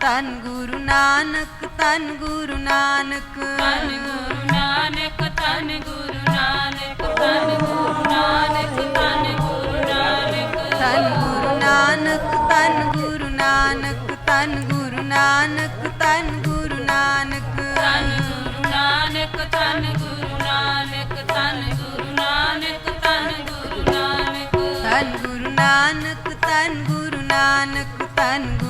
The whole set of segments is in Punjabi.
ਨਾਨਕ ਧੰਨ ਗੁਰੂ ਨਾਨਕ ਧੰਨ ਗੁਰੂ ਨਾਨਕ ਧੰਨ ਗੁਰੂ ਨਾਨਕ ਧੰਨ ਗੁਰੂ ਨਾਨਕ ਧੰਨ ਗੁਰੂ ਨਾਨਕ ਧੰਨ ਗੁਰੂ ਨਾਨਕ ਧੰਨ ਗੁਰੂ ਨਾਨਕ ਧੰਨ ਗੁਰੂ ਨਾਨਕ ਧੰਨ ਗੁਰੂ ਨਾਨਕ ਧੰਨ ਗੁਰੂ ਨਾਨਕ ਧੰਨ ਗੁਰੂ ਨਾਨਕ ਧੰਨ ਗੁਰੂ ਨਾਨਕ ਧੰਨ ਗੁਰੂ ਨਾਨਕ ਧੰਨ ਗੁਰੂ ਨਾਨਕ ਧੰਨ ਗੁਰੂ ਨਾਨਕ ਧੰਨ ਗੁਰੂ ਨਾਨਕ ਗੁਰੂ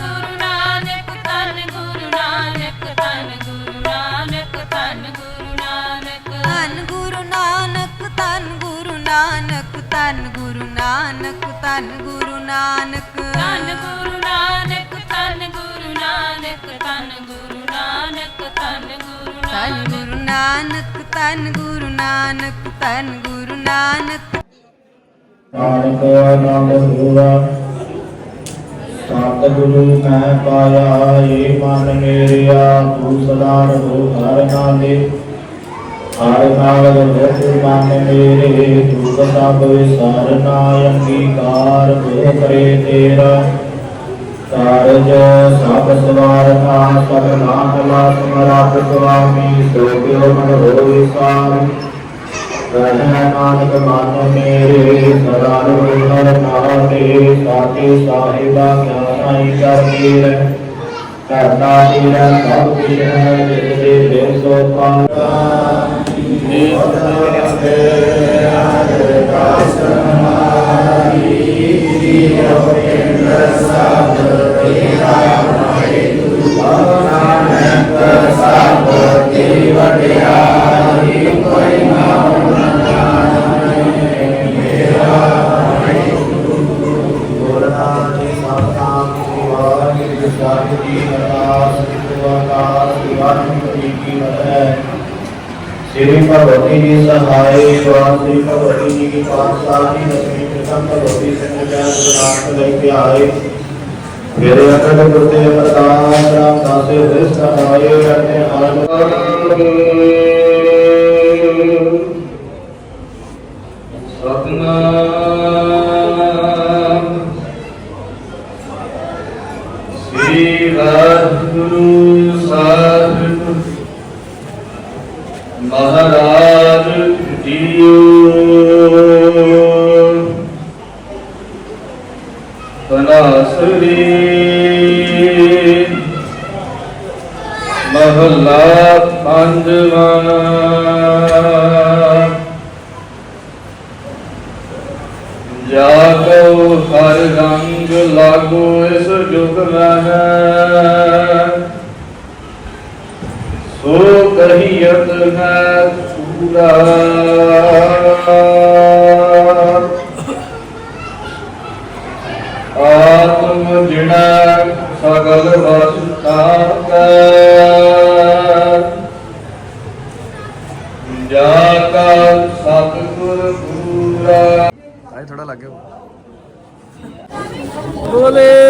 ਧੰਨ ਗੁਰੂ ਨਾਨਕ। ਧੰਨ ਗੁਰੂ ਨਾਨਕ ਧੰਨ ਗੁਰੂ ਨਾਨਕ ਧੰਨ ਗੁਰੂ ਨਾਨਕ ਧੰਨ ਗੁਰੂ ਧੰਨ ਗੁਰੂ ਨਾਨਕ ਧੰਨ ਗੁਰੂ ਨਾਨਕ ਧੰਨ ਗੁਰੂ ਨਾਨਕ। ਨਾਨਕ ਆਨੰਦ ਹੋਆ ਸਤਿਗੁਰੂ ਮੈਂ ਪਾਇਆ ਏ ਮਨ ਮੇਰਿਆ ਤੂੰ ਸਦਾ ਰਹੋ ਹਰ ਨਾਲੇ। ਸਰਨਾਗਦ ਵੇਸੇ ਮਾਨੇ ਮੇਰੇ ਤੂੰ ਸਤਾ ਕਵੇ ਸਰਨਾ ਅੰਗੀਕਾਰ ਮੋਹ ਕਰੇ ਤੇਰਾ। ਕਾਰਜ ਸਭ ਸਵਾਰਨਾ ਸਭ ਨਾਮ ਲਾ ਸਮਰਾਤ ਸੁਆਮੀ ਸੋ ਕਿਉ ਮਨ ਹੋਵੇ ਸਾਰ। ਰਹਿ ਨਾਨਕ ਮਨ ਮੇਰੇ ਸਦਾ ਰੋਹਰ ਨਾਮੇ ਸਾਕੇ ਸਾਹਿਬਾ ਗਿਆਨਾਈ ਕਰਨੀ ਰਹਿ ਕਰਨਾ ਤੇਰਾ ਸਭ ਕਿਛ ਹੈ, ਜਿਸ ਦੇ ਸੋ ਪਾਤਾ Yeah. ਸ੍ਰੀ ਭਗਵਤੀ ਜੀ ਸਹਾਏ ਵਾਹਿ ਸ੍ਰੀ ਭਗਵਤੀ ਜੀ ਕੀ ਪਾਤਸ਼ਾਹੀ ਦਸਵੀਂ ਪ੍ਰਥਮ ਭਗਵਤੀ ਸਿੰਘ ਜੈ ਗੁਰੂ ਨਾਨਕ ਦੇਵ ਕੀ ਆਏ ਮੇਰੇ ਅਕਲ ਗੁਰਦੇ ਪ੍ਰਕਾਸ਼ ਰਾਮ ਮਹਾਰਾਜ ਜੀਓ ਤਨਾਸਰੀ ਮਹਲਾ ਪੰਜਵਾਂ। ਜਾ ਕੋ ਹਰ ਰੰਗ ਲਾਗੋ ਇਸ ਜੁਗ ਮਹਿ ਸੋ ਕਹੀਤ ਹੈ ਪੂਰਾ ਆਤਮ ਜਿਣਾ ਸਗਲ ਵਸਤਾ ਕੈ। ਜਾ ਕਾ ਸਤਿਗੁਰ ਪੂਰਾ। ਆਏ ਥੋੜਾ ਲੱਗੇ ਬੋਲੇ।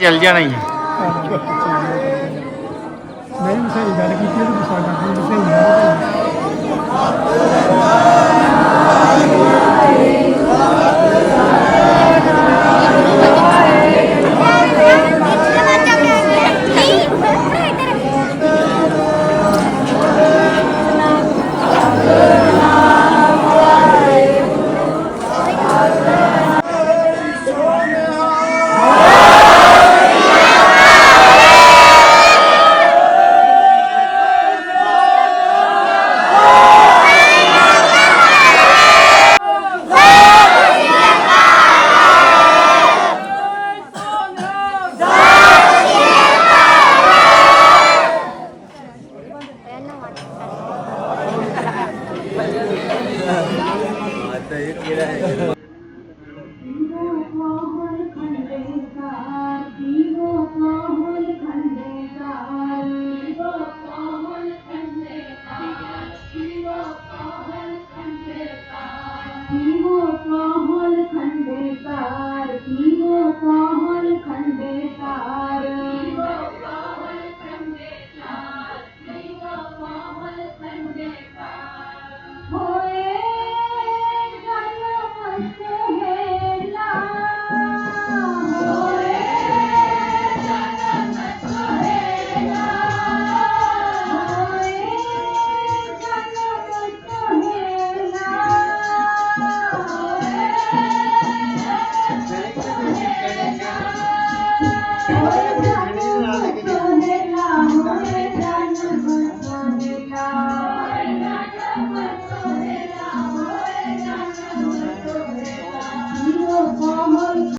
ਚੱਲ ਜਾਣਾ ਹੀ ਨਹੀਂ that.